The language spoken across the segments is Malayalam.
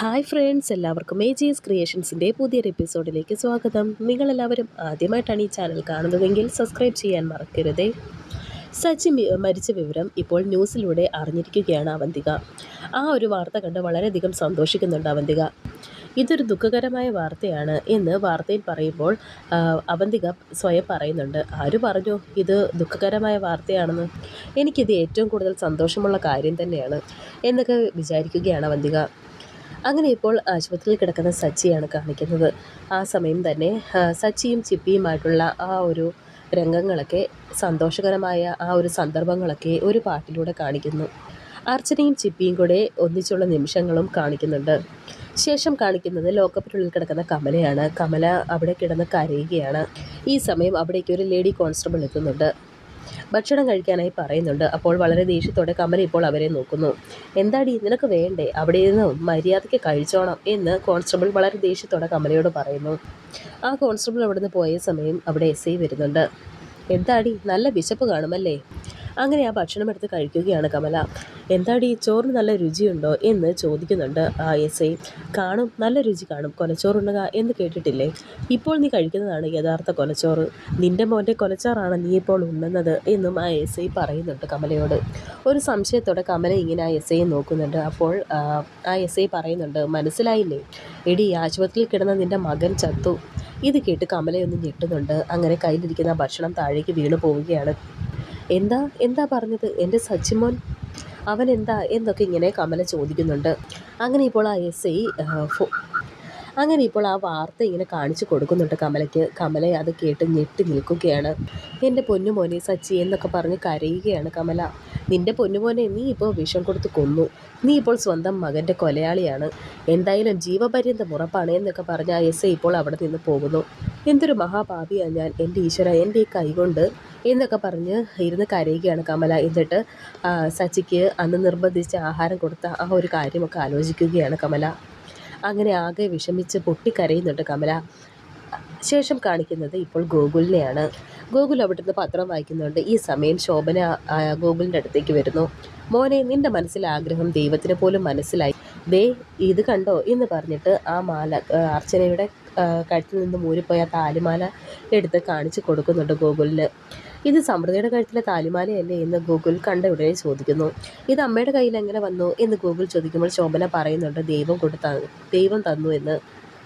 ഹായ് ഫ്രണ്ട്സ് എല്ലാവർക്കും എ ജി ക്രിയേഷൻസിന്റെ പുതിയൊരു എപ്പിസോഡിലേക്ക് സ്വാഗതം. നിങ്ങളെല്ലാവരും ആദ്യമായിട്ടാണ് ഈ ചാനൽ കാണുന്നതെങ്കിൽ സബ്സ്ക്രൈബ് ചെയ്യാൻ മറക്കരുതേ. സച്ചിൻ മരിച്ച വിവരം ഇപ്പോൾ ന്യൂസിലൂടെ അറിഞ്ഞിരിക്കുകയാണ് അവന്തിക. ആ ഒരു വാർത്ത കണ്ട് വളരെയധികം സന്തോഷിക്കുന്നുണ്ട് അവന്തിക. ഇതൊരു ദുഃഖകരമായ വാർത്തയാണ് എന്ന് വാർത്തയിൽ പറയുമ്പോൾ അവന്തിക സ്വയം പറയുന്നുണ്ട്. ആര് പറഞ്ഞു ഇത് ദുഃഖകരമായ വാർത്തയാണെന്ന്? എനിക്കിത് ഏറ്റവും കൂടുതൽ സന്തോഷമുള്ള കാര്യം തന്നെയാണ് എന്നൊക്കെ വിചാരിക്കുകയാണ് അവന്തിക. അങ്ങനെ ഇപ്പോൾ ആശുപത്രിയിൽ കിടക്കുന്ന സച്ചിയാണ് കാണിക്കുന്നത്. ആ സമയം തന്നെ സച്ചിയും ചിപ്പിയുമായിട്ടുള്ള ആ ഒരു രംഗങ്ങളൊക്കെ സന്തോഷകരമായ ആ ഒരു സന്ദർഭങ്ങളൊക്കെ ഒരു പാട്ടിലൂടെ കാണിക്കുന്നു. അർച്ചനയും ചിപ്പിയും കൂടെ ഒന്നിച്ചുള്ള നിമിഷങ്ങളും കാണിക്കുന്നുണ്ട്. ശേഷം കാണിക്കുന്നത് ലോക്കപ്പിനുള്ളിൽ കിടക്കുന്ന കമലയാണ്. കമല അവിടെ കിടന്ന് കരയുകയാണ്. ഈ സമയം അവിടേക്ക് ഒരു ലേഡി കോൺസ്റ്റബിൾ എത്തുന്നുണ്ട്. ഭക്ഷണം കഴിക്കാനായി പറയുന്നുണ്ട്. അപ്പോൾ വളരെ ദേഷ്യത്തോടെ കമല ഇപ്പോൾ അവരെ നോക്കുന്നു. എന്താടി നിനക്ക് വേണ്ടേ? അവിടെ ഇരുന്ന് മര്യാദയ്ക്ക് കഴിച്ചോണം എന്ന് കോൺസ്റ്റബിൾ വളരെ ദേഷ്യത്തോടെ കമലയോട് പറയുന്നു. ആ കോൺസ്റ്റബിൾ അവിടുന്ന് പോയ സമയം അവിടെ എസ് ഐ വരുന്നുണ്ട്. എന്താടി? നല്ല വിശപ്പ് കാണുമല്ലേ? അങ്ങനെ ആ ഭക്ഷണം എടുത്ത് കഴിക്കുകയാണ് കമല. എന്താടി ചോറിന് നല്ല രുചിയുണ്ടോ എന്ന് ചോദിക്കുന്നുണ്ട് ആ എസ് ഐ. കാണും നല്ല രുചി കാണും കൊലച്ചോറുണ്ണുക എന്ന് കേട്ടിട്ടില്ലേ? ഇപ്പോൾ നീ കഴിക്കുന്നതാണ് യഥാർത്ഥ കൊലച്ചോറ്. നിന്റെ മോന്റെ കൊലച്ചോറാണ് നീ ഇപ്പോൾ ഉണ്ണുന്നത് എന്നും ആ എസ് ഐ പറയുന്നുണ്ട് കമലയോട്. ഒരു സംശയത്തോടെ കമല ഇങ്ങനെ ആ എസ് ഐയെ നോക്കുന്നുണ്ട്. അപ്പോൾ ആ, എസ് ഐ പറയുന്നുണ്ട് മനസ്സിലായില്ലേ? എടി ആശുപത്രിയിൽ കിടന്ന നിന്റെ മകൻ ചത്തു. ഇത് കേട്ട് കമലയൊന്ന് ഞെട്ടുന്നുണ്ട്. അങ്ങനെ കയ്യിലിരിക്കുന്ന ഭക്ഷണം താഴേക്ക് വീണു പോവുകയാണ് എന്താ എന്താ പറഞ്ഞത്? എന്റെ സച്ചിമോൻ അവൻ എന്താ എന്നൊക്കെ ഇങ്ങനെ കമല ചോദിക്കുന്നുണ്ട്. അങ്ങനെ ഇപ്പോൾ ആ എസ് ഐ അങ്ങനെ ഇപ്പോൾ ആ വാർത്ത ഇങ്ങനെ കാണിച്ചു കൊടുക്കുന്നുണ്ട് കമലയ്ക്ക്. കമല അത് കേട്ട് ഞെട്ടി നിൽക്കുകയാണ്. എന്റെ പൊന്നുമോനെ സച്ചി എന്നൊക്കെ പറഞ്ഞ് കരയുകയാണ് കമല. നിന്റെ പൊന്നുമോനെ നീ ഇപ്പോൾ വിഷം കൊടുത്ത് കൊന്നു. നീ ഇപ്പോൾ സ്വന്തം മകന്റെ കൊലയാളിയാണ്. എന്തായാലും ജീവപര്യന്തം ഉറപ്പാണ് എന്നൊക്കെ പറഞ്ഞ് ആ എസ് ഇപ്പോൾ അവിടെ നിന്ന് പോകുന്നു. എന്തൊരു മഹാഭാവിയാണ് ഞാൻ. എന്റെ ഈശ്വര എന്റെ ഈ കൈകൊണ്ട് എന്നൊക്കെ പറഞ്ഞ് ഇരുന്ന് കരയുകയാണ് കമല. എന്നിട്ട് സച്ചിക്ക് അന്ന് നിർബന്ധിച്ച് ആഹാരം കൊടുത്ത ആ ഒരു കാര്യമൊക്കെ ആലോചിക്കുകയാണ് കമല. അങ്ങനെ ആകെ വിഷമിച്ച് പൊട്ടിക്കരയുന്നുണ്ട് കമല. ശേഷം കാണിക്കുന്നത് ഇപ്പോൾ ഗോകുലിനെയാണ്. ഗോകുൽ അവിടുന്ന് പത്രം വായിക്കുന്നുണ്ട്. ഈ സമയം ശോഭന ഗോകുലിന്റെ അടുത്തേക്ക് വരുന്നു. മോനെ നിന്റെ മനസ്സിലെ ആഗ്രഹം ദൈവത്തിന് പോലും മനസ്സിലായി ദേ ഇത് കണ്ടോ? എന്ന് പറഞ്ഞിട്ട് ആ മാല അർച്ചനയുടെ കഴുത്തിൽ നിന്ന് മൂരിപ്പോയ ആ താലിമാല എടുത്ത് കാണിച്ചു കൊടുക്കുന്നുണ്ട് ഗോകുലിന് ഇത് സമൃദ്ധിയുടെ കഴുത്തിലെ താലിമാലയല്ലേ എന്ന് ഗൂഗിൾ കണ്ട ഉടനെ ചോദിക്കുന്നു. ഇത് അമ്മയുടെ കയ്യിൽ എങ്ങനെ വന്നു? എന്ന് ഗൂഗിൾ ചോദിക്കുമ്പോൾ ശോഭന പറയുന്നുണ്ട് ദൈവം കൊടുത്ത ദൈവം തന്നു എന്ന്.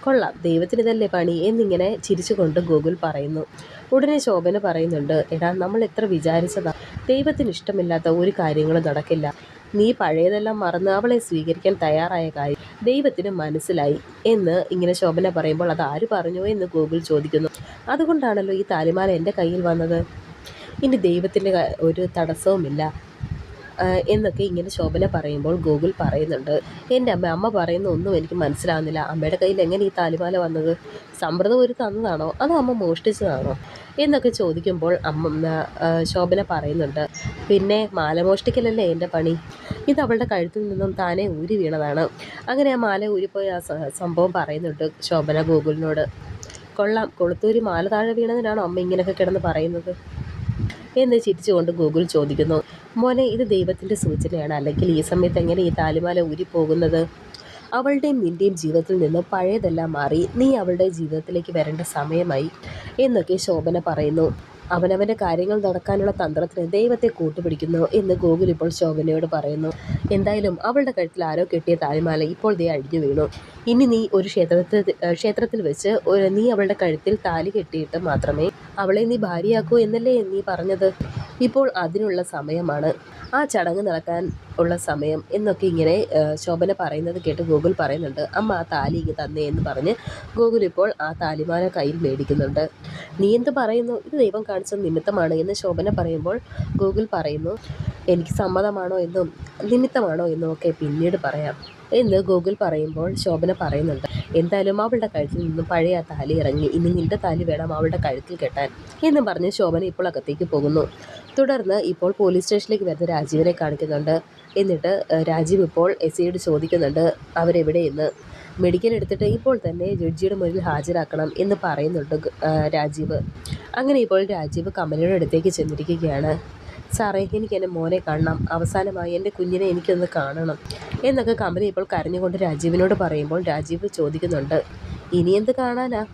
കൊള്ളാം ദൈവത്തിന് ഇതല്ലേ പണി? എന്നിങ്ങനെ ചിരിച്ചുകൊണ്ട് ഗൂഗിൾ പറയുന്നു. ഉടനെ ശോഭന പറയുന്നുണ്ട് എടാ നമ്മൾ എത്ര വിചാരിച്ചതാ ദൈവത്തിന് ഇഷ്ടമില്ലാത്ത ഒരു കാര്യങ്ങളും നടക്കില്ല. നീ പഴയതെല്ലാം മറന്ന് അവളെ സ്വീകരിക്കാൻ തയ്യാറായ കാര്യം ദൈവത്തിന് മനസ്സിലായി എന്ന് ഇങ്ങനെ ശോഭന പറയുമ്പോൾ അത് ആര് പറഞ്ഞു എന്ന് ഗൂഗിൾ ചോദിക്കുന്നു. അതുകൊണ്ടാണല്ലോ ഈ താലിമാല എന്റെ കയ്യിൽ വന്നത്. ഇനി ദൈവത്തിന്റെ ഒരു തടസ്സവുമില്ല എന്നൊക്കെ ഇങ്ങനെ ശോഭന പറയുമ്പോൾ ഗൂഗിൾ പറയുന്നുണ്ട്. എന്റെ അമ്മ അമ്മ പറയുന്ന ഒന്നും എനിക്ക് മനസ്സിലാവുന്നില്ല. അമ്മയുടെ കയ്യിൽ എങ്ങനെ ഈ താലിമാല വന്നത്? സമ്പ്രദം ഒരു തന്നതാണോ? അതോ അമ്മ മോഷ്ടിച്ചതാണോ? എന്നൊക്കെ ചോദിക്കുമ്പോൾ അമ്മ ശോഭന പറയുന്നുണ്ട് പിന്നെ മാല മോഷ്ടിക്കലല്ലേ എന്റെ പണി? ഇത് അവളുടെ കഴുത്തിൽ നിന്നും താനേ ഊരി വീണതാണ്. അങ്ങനെ ആ മാല ഊരിപ്പോയി ആ സംഭവം പറയുന്നുണ്ട് ശോഭന ഗൂഗിളിനോട്. കൊള്ളാം കൊളുത്തൂരി മാല താഴെ വീണതിനാണോ അമ്മ ഇങ്ങനെയൊക്കെ കിടന്ന് പറയുന്നത്? എന്ന് ചിരിച്ചുകൊണ്ട് ഗൂഗിൾ ചോദിക്കുന്നു. മോനെ ഇത് ദൈവത്തിന്റെ സൂചനയാണ്. അല്ലെങ്കിൽ ഈ സമയത്ത് എങ്ങനെ ഈ താലിമാല ഊരിപ്പോകുന്നത്? അവളുടെയും നിന്റെയും ജീവിതത്തിൽ നിന്ന് പഴയതെല്ലാം മാറി നീ അവളുടെ ജീവിതത്തിലേക്ക് വരേണ്ട സമയമായി എന്നൊക്കെ ശോഭന പറയുന്നു. അവനവന്റെ കാര്യങ്ങൾ നടക്കാനുള്ള തന്ത്രത്തിന് ദൈവത്തെ കൂട്ടുപിടിക്കുന്നു എന്ന് ഗോകുൽ ഇപ്പോൾ ശോഭനയോട് പറയുന്നു. എന്തായാലും അവളുടെ കഴുത്തിൽ ആരോ കെട്ടിയ താലിമാല ഇപ്പോൾ ദേ അഴിഞ്ഞു വീണു. ഇനി നീ ഒരു ക്ഷേത്രത്തിൽ ക്ഷേത്രത്തിൽ വെച്ച് ഒരു നീ അവളുടെ കഴുത്തിൽ താലി കെട്ടിയിട്ട് മാത്രമേ അവളെ നീ ഭാര്യയാക്കൂ എന്നല്ലേ നീ പറഞ്ഞത്? ഇപ്പോൾ അതിനുള്ള സമയമാണ്. ആ ചടങ്ങ് നടക്കാൻ ഉള്ള സമയം എന്നൊക്കെ ഇങ്ങനെ ശോഭന പറയുന്നത് കേട്ട് ഗൂഗിൾ പറയുന്നുണ്ട്. അമ്മ ആ താലി ഇങ്ങ് തന്നേ എന്ന് പറഞ്ഞ് ഗൂഗിൾ ഇപ്പോൾ ആ താലിമാല കയ്യിൽ മേടിക്കുന്നുണ്ട്. നീ എന്ത് പറയുന്നു? ഇത് ദൈവം കാണിച്ച നിമിത്തമാണ് എന്ന് ശോഭന പറയുമ്പോൾ ഗൂഗിൾ പറയുന്നു എനിക്ക് സമ്മതമാണോ എന്നും നിമിത്തമാണോ എന്നും ഒക്കെ പിന്നീട് പറയാം എന്ന് ഗൂഗിൾ പറയുമ്പോൾ ശോഭന പറയുന്നുണ്ട് എന്തായാലും അവളുടെ കഴുത്തിൽ നിന്നും പഴയ താലി ഇറങ്ങി ഇനി നിന്റെ താലി വേണം അവളുടെ കഴുത്തിൽ കെട്ടാൻ എന്ന് പറഞ്ഞ് ശോഭന ഇപ്പോൾ അകത്തേക്ക് പോകുന്നു. തുടർന്ന് ഇപ്പോൾ പോലീസ് സ്റ്റേഷനിലേക്ക് വരുന്ന രാജീവിനെ കാണിക്കുന്നുണ്ട്. എന്നിട്ട് രാജീവ് ഇപ്പോൾ എസ് ഐയോട് ചോദിക്കുന്നുണ്ട് അവരെവിടെയെന്ന്? മെഡിക്കൽ എടുത്തിട്ട് ഇപ്പോൾ തന്നെ ജഡ്ജിയുടെ മുന്നിൽ ഹാജരാക്കണം എന്ന് പറയുന്നുണ്ട് രാജീവ്. അങ്ങനെ ഇപ്പോൾ രാജീവ് കമലയുടെ അടുത്തേക്ക് ചെന്നിരിക്കുകയാണ്. സാറേ എനിക്ക് എന്റെ മോനെ കാണണം. അവസാനമായി എന്റെ കുഞ്ഞിനെ എനിക്കൊന്ന് കാണണം. എന്നൊക്കെ കമല ഇപ്പോൾ കരഞ്ഞുകൊണ്ട് രാജീവിനോട് പറയുമ്പോൾ രാജീവ് ചോദിക്കുന്നുണ്ട് ഇനി എന്ത് കാണാനാ?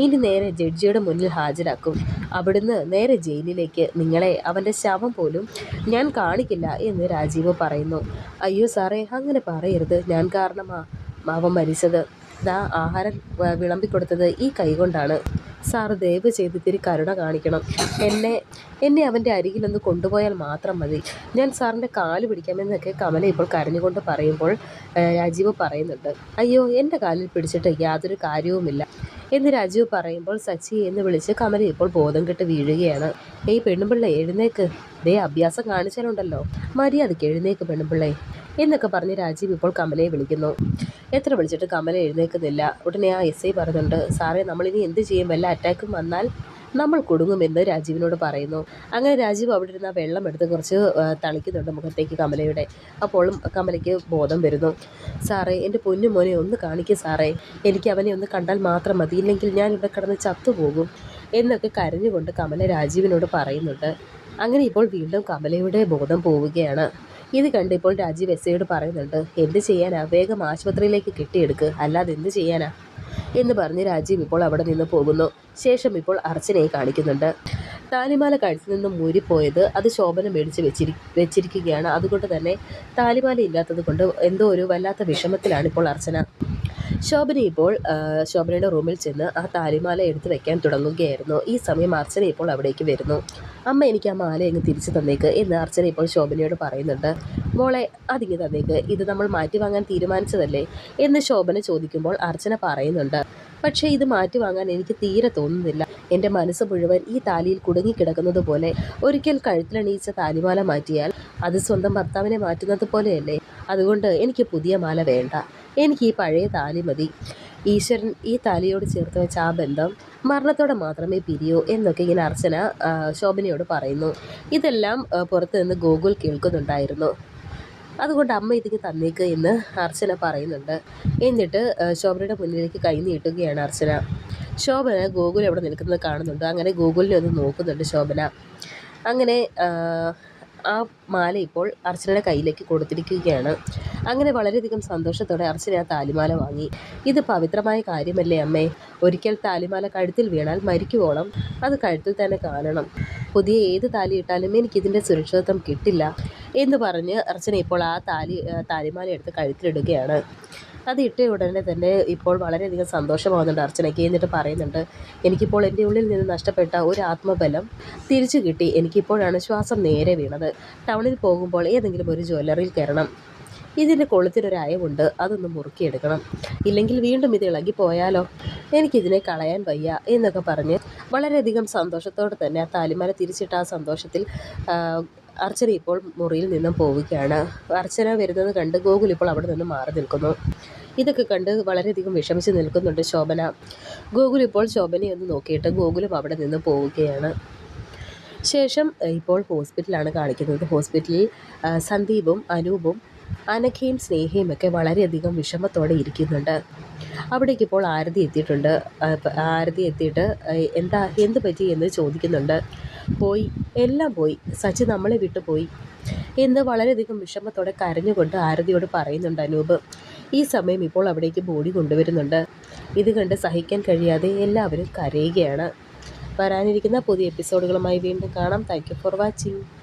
ഇനി നേരെ ജഡ്ജിയുടെ മുന്നിൽ ഹാജരാക്കും. അവിടുന്ന് നേരെ ജയിലിലേക്ക്. നിങ്ങളെ അവന്റെ ശവം പോലും ഞാൻ കാണിക്കില്ല എന്ന് രാജീവ് പറയുന്നു. അയ്യോ സാറേ അങ്ങനെ പറയരുത്. ഞാൻ കാരണമാ. അവൻ മരിച്ചത്. ദാ ആഹാരം വിളമ്പിക്കൊടുത്തത് ഈ കൈകൊണ്ടാണ്. സാറ് ദയവ് ചെയ്ത് ഇത്തിരി കരുണ കാണിക്കണം. എന്നെ എന്നെ അവന്റെ അരികിലൊന്ന് കൊണ്ടുപോയാൽ മാത്രം മതി. ഞാൻ സാറിന്റെ കാൽ പിടിക്കാമെന്നൊക്കെ കമല ഇപ്പോൾ കരഞ്ഞുകൊണ്ട് പറയുമ്പോൾ രാജീവ് പറയുന്നുണ്ട്. അയ്യോ എന്റെ കാലിൽ പിടിച്ചിട്ട് യാതൊരു കാര്യവുമില്ല. എന്ന് രാജീവ് പറയുമ്പോൾ സച്ചി എന്ന് വിളിച്ച് കമല ഇപ്പോൾ ബോധം കെട്ട് വീഴുകയാണ്. ഈ പെണ്ണുപിള്ള എഴുന്നേക്ക്. ദേ അഭ്യാസം കാണിച്ചാലുണ്ടല്ലോ. മര്യാദയ്ക്ക് എഴുന്നേക്ക് പെണ്ണുപിള്ളേ എന്നൊക്കെ പറഞ്ഞ് രാജീവ് ഇപ്പോൾ കമലയെ വിളിക്കുന്നു. എത്ര വിളിച്ചിട്ട് കമല എഴുന്നേൽക്കുന്നില്ല. ഉടനെ ആ എസ് ഐ പറയുന്നുണ്ട് സാറേ നമ്മളിനി എന്ത് ചെയ്യും? വല്ല അറ്റാക്കും വന്നാൽ നമ്മൾ കുടുങ്ങുമെന്ന് രാജീവിനോട് പറയുന്നു. അങ്ങനെ രാജീവ് അവിടെ ഇരുന്ന് ആ വെള്ളം എടുത്ത് കുറച്ച് തളിക്കുന്നുണ്ട് മുഖത്തേക്ക് കമലയുടെ. അപ്പോഴും കമലയ്ക്ക് ബോധം വരുന്നു. സാറേ എന്റെ പൊന്നു മോനെ ഒന്ന് കാണിക്കുക സാറേ. എനിക്ക് അവനെ ഒന്ന് കണ്ടാൽ മാത്രം മതി. ഇല്ലെങ്കിൽ ഞാൻ ഇവിടെ കിടന്ന് ചത്തുപോകും. എന്നൊക്കെ കരഞ്ഞുകൊണ്ട് കമല രാജീവിനോട് പറയുന്നുണ്ട്. അങ്ങനെ ഇപ്പോൾ വീണ്ടും കമലയുടെ ബോധം പോവുകയാണ്. ഇത് കണ്ട് ഇപ്പോൾ രാജീവ് എസ് ഐയോട് പറയുന്നുണ്ട് എന്ത് ചെയ്യാനാ? വേഗം ആശുപത്രിയിലേക്ക് കെട്ടിയെടുക്ക്. അല്ലാതെ എന്ത് ചെയ്യാനാ? എന്ന് പറഞ്ഞ് രാജീവ് ഇപ്പോൾ അവിടെ നിന്ന് പോകുന്നു. ശേഷം ഇപ്പോൾ അർച്ചനയെ കാണിക്കുന്നുണ്ട്. താലിമാല കഴുത്തിൽ നിന്ന് മൂരിപ്പോയത് അത് ശോഭന മേടിച്ച് വെച്ചിരി വെച്ചിരിക്കുകയാണ്. അതുകൊണ്ട് തന്നെ താലിമാല ഇല്ലാത്തത് കൊണ്ട് എന്തോ ഒരു വല്ലാത്ത വിഷമത്തിലാണ് ഇപ്പോൾ അർച്ചന. ശോഭന ഇപ്പോൾ ശോഭനയുടെ റൂമിൽ ചെന്ന് ആ താലിമാല എടുത്തു വെക്കാൻ തുടങ്ങുകയായിരുന്നു. ഈ സമയം അർച്ചന ഇപ്പോൾ അവിടേക്ക് വരുന്നു. അമ്മ എനിക്ക് ആ മാല അങ്ങ് തിരിച്ചു തന്നേക്ക് എന്ന് അർച്ചന ഇപ്പോൾ ശോഭനയോട് പറയുന്നുണ്ട്. മോളെ അതിങ്ങ് തന്നേക്ക്. ഇത് നമ്മൾ മാറ്റി വാങ്ങാൻ തീരുമാനിച്ചതല്ലേ? എന്ന് ശോഭന ചോദിക്കുമ്പോൾ അർച്ചന പറയുന്നുണ്ട്. പക്ഷേ ഇത് മാറ്റി വാങ്ങാൻ എനിക്ക് തീരെ തോന്നുന്നില്ല. എന്റെ മനസ്സ് മുഴുവൻ ഈ താലിയിൽ കുടുങ്ങിക്കിടക്കുന്നത് പോലെ. ഒരിക്കൽ കഴുത്തിലണിയിച്ച താലിമാല മാറ്റിയാൽ അത് സ്വന്തം ഭർത്താവിനെ മാറ്റുന്നത് പോലെയല്ലേ? അതുകൊണ്ട് എനിക്ക് പുതിയ മാല വേണ്ട. എനിക്ക് ഈ പഴയ താലി മതി. ഈശ്വരൻ ഈ താലിയോട് ചേർത്ത് വെച്ച ആ ബന്ധം മരണത്തോടെ മാത്രമേ പിരിയൂ എന്നൊക്കെ ഇങ്ങനെ അർച്ചന ശോഭനയോട് പറയുന്നു. ഇതെല്ലാം പുറത്തു നിന്ന് ഗോകുൽ കേൾക്കുന്നുണ്ടായിരുന്നു. അതുകൊണ്ട് അമ്മ ഇതിന് തന്നേക്ക് എന്ന് അർച്ചന പറയുന്നുണ്ട്. എന്നിട്ട് ശോഭനയുടെ മുന്നിലേക്ക് കൈ നീട്ടുകയാണ് അർച്ചന. ശോഭന ഗോകുൽ എവിടെ നിൽക്കുന്നത് കാണുന്നുണ്ട്. അങ്ങനെ ഗോകുലിനെ ഒന്ന് നോക്കുന്നുണ്ട് ശോഭന. അങ്ങനെ ആ, മാല ഇപ്പോൾ അർച്ചനയുടെ കയ്യിലേക്ക് കൊടുത്തിരിക്കുകയാണ്. അങ്ങനെ വളരെയധികം സന്തോഷത്തോടെ അർച്ചന ആ താലിമാല വാങ്ങി. ഇത് പവിത്രമായ കാര്യമല്ലേ അമ്മേ? ഒരിക്കൽ താലിമാല കഴുത്തിൽ വീണാൽ മരിക്കുവോളം? അത് കഴുത്തിൽ തന്നെ കാണണം. പുതിയ ഏത് താലി ഇട്ടാലും എനിക്കിതിന്റെ സുരക്ഷിതത്വം കിട്ടില്ല എന്ന് പറഞ്ഞ് അർച്ചന ഇപ്പോൾ ആ താലി താലിമാല എടുത്ത് കഴുത്തിലിടുകയാണ്. അത് ഇട്ട ഉടനെ തന്നെ ഇപ്പോൾ വളരെയധികം സന്തോഷമാകുന്നുണ്ട് അർച്ചനയ്ക്ക് എന്നിട്ട് പറയുന്നുണ്ട് എനിക്കിപ്പോൾ എന്റെ ഉള്ളിൽ നിന്ന് നഷ്ടപ്പെട്ട ഒരു ആത്മബലം തിരിച്ചു കിട്ടി. എനിക്കിപ്പോഴാണ് ശ്വാസം നേരെ വീണത്. ടൗണിൽ പോകുമ്പോൾ ഏതെങ്കിലും ഒരു ജ്വല്ലറിയിൽ കയറണം. ഇതിന്റെ കൊളുത്തിനൊരു അയവുണ്ട്. അതൊന്ന് മുറുക്കിയെടുക്കണം. ഇല്ലെങ്കിൽ വീണ്ടും ഇത് ഇളകി പോയാലോ എനിക്കിതിനെ കളയാൻ വയ്യ എന്നൊക്കെ പറഞ്ഞ് വളരെയധികം സന്തോഷത്തോടെ തന്നെ ആ താലിമാല തിരിച്ചിട്ട് ആ സന്തോഷത്തിൽ അർച്ചന ഇപ്പോൾ മുറിയിൽ നിന്നും പോവുകയാണ്. അർച്ചന വരുന്നത് കണ്ട് ഗോകുൽ ഇപ്പോൾ അവിടെ നിന്ന് മാറി നിൽക്കുന്നു. ഇതൊക്കെ കണ്ട് വളരെയധികം വിഷമിച്ച് നിൽക്കുന്നുണ്ട് ശോഭന. ഗോകുൽ ഇപ്പോൾ ശോഭനയെ ഒന്ന് നോക്കിയിട്ട് ഗോകുലും അവിടെ നിന്ന് പോവുകയാണ്. ശേഷം ഇപ്പോൾ ഹോസ്പിറ്റലാണ് കാണിക്കുന്നത്. ഹോസ്പിറ്റലിൽ സന്ദീപും അനൂപും അനഘയും സ്നേഹയും ഒക്കെ വളരെയധികം വിഷമത്തോടെ ഇരിക്കുന്നുണ്ട്. അവിടേക്ക് ഇപ്പോൾ ആരതി എത്തിയിട്ടുണ്ട്. ആരതി എത്തിയിട്ട് എന്താ എന്ത് പറ്റി എന്ന് ചോദിക്കുന്നുണ്ട്. പോയി. എല്ലാം പോയി. സച്ചി നമ്മളെ വിട്ടു പോയി. എന്ന് വളരെയധികം വിഷമത്തോടെ കരഞ്ഞുകൊണ്ട് ആരതിയോട് പറയുന്നുണ്ട് അനൂപ്. ഈ സമയം ഇപ്പോൾ അവിടേക്ക് ബോഡി കൊണ്ടുവരുന്നുണ്ട്. ഇത് കണ്ട് സഹിക്കാൻ കഴിയാതെ എല്ലാവരും കരയുകയാണ്. വരാനിരിക്കുന്ന പുതിയ എപ്പിസോഡുകളുമായി വീണ്ടും കാണാം. Thank you for watching.